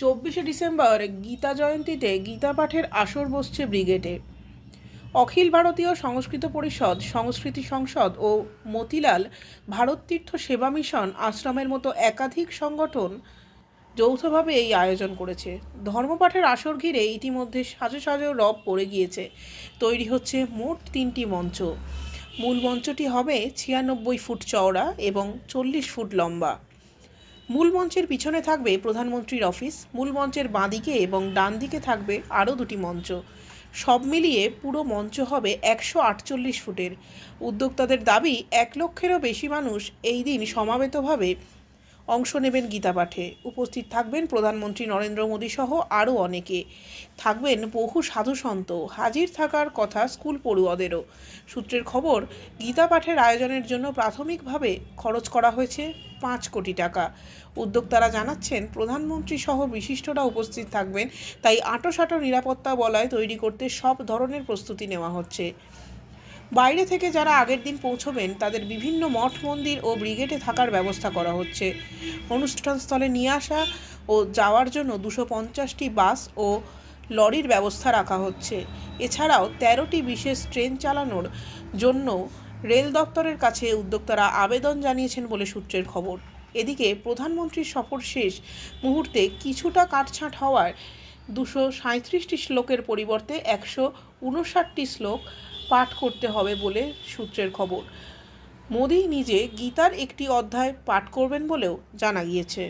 চব্বিশে ডিসেম্বর গীতা জয়ন্তীতে গীতা পাঠের আসর বসছে ব্রিগেডে। অখিল ভারতীয় সংস্কৃত পরিষদ, সংস্কৃতি সংসদ ও মতিলাল ভারততীর্থ সেবা মিশন আশ্রমের মতো একাধিক সংগঠন যৌথভাবে এই আয়োজন করেছে। ধর্মপাঠের আসর ঘিরে ইতিমধ্যে সাজো সাজো রব পড়ে গিয়েছে। তৈরি হচ্ছে মোট তিনটি মঞ্চ। মূল মঞ্চটি হবে ছিয়ানব্বই ফুট চওড়া এবং চল্লিশ ফুট লম্বা। মূল মঞ্চের পিছনে থাকবে প্রধানমন্ত্রীর অফিস, মূল মঞ্চের বাঁদিকে এবং ডান দিকে থাকবে আরও দুটি মঞ্চ। সব মিলিয়ে পুরো মঞ্চ হবে একশো আটচল্লিশ ফুটের। উদ্যোক্তাদের দাবি, এক লক্ষেরও বেশি মানুষ এই দিন সমাবেতভাবে অংশ নেবেন গীতা পাঠে। উপস্থিত থাকবেন প্রধানমন্ত্রী নরেন্দ্র মোদী সহ আরও অনেকে। থাকবেন বহু সাধুসন্ত হাজির থাকার কথা স্কুল পড়ুয়াদেরও। সূত্রের খবর, গীতা পাঠের আয়োজনের জন্য প্রাথমিকভাবে খরচ করা হয়েছে পাঁচ কোটি টাকা। উদ্যোক্তারা জানাচ্ছেন, প্রধানমন্ত্রী সহ বিশিষ্টরা উপস্থিত থাকবেন, তাই আঁটোসাঁটো নিরাপত্তা বলয় তৈরি করতে সব ধরনের প্রস্তুতি নেওয়া হচ্ছে। বাইরে থেকে যারা আগের দিন পৌঁছবেন, তাদের বিভিন্ন মঠ, মন্দির ও ব্রিগেডে থাকার ব্যবস্থা করা হচ্ছে। অনুষ্ঠানস্থলে নিয়ে আসা ও যাওয়ার জন্য দুশো পঞ্চাশটি বাস ও লরির ব্যবস্থা রাখা হচ্ছে। এছাড়াও তেরোটি বিশেষ ট্রেন চালানোর জন্য রেল দপ্তরের কাছে উদ্যোক্তারা আবেদন জানিয়েছেন বলে সূত্রের খবর। এদিকে প্রধানমন্ত্রীর সফর শেষ মুহূর্তে কিছুটা কাটছাঁট হওয়ার দুশো সাঁত্রিশটি শ্লোকের পরিবর্তে একশো উনষাটটি শ্লোক পাঠ করতে হবে বলে সূত্রের খবর। মোদি নিজে গীতার একটি অধ্যায় পাঠ করবেন বলেও জানা গিয়েছে।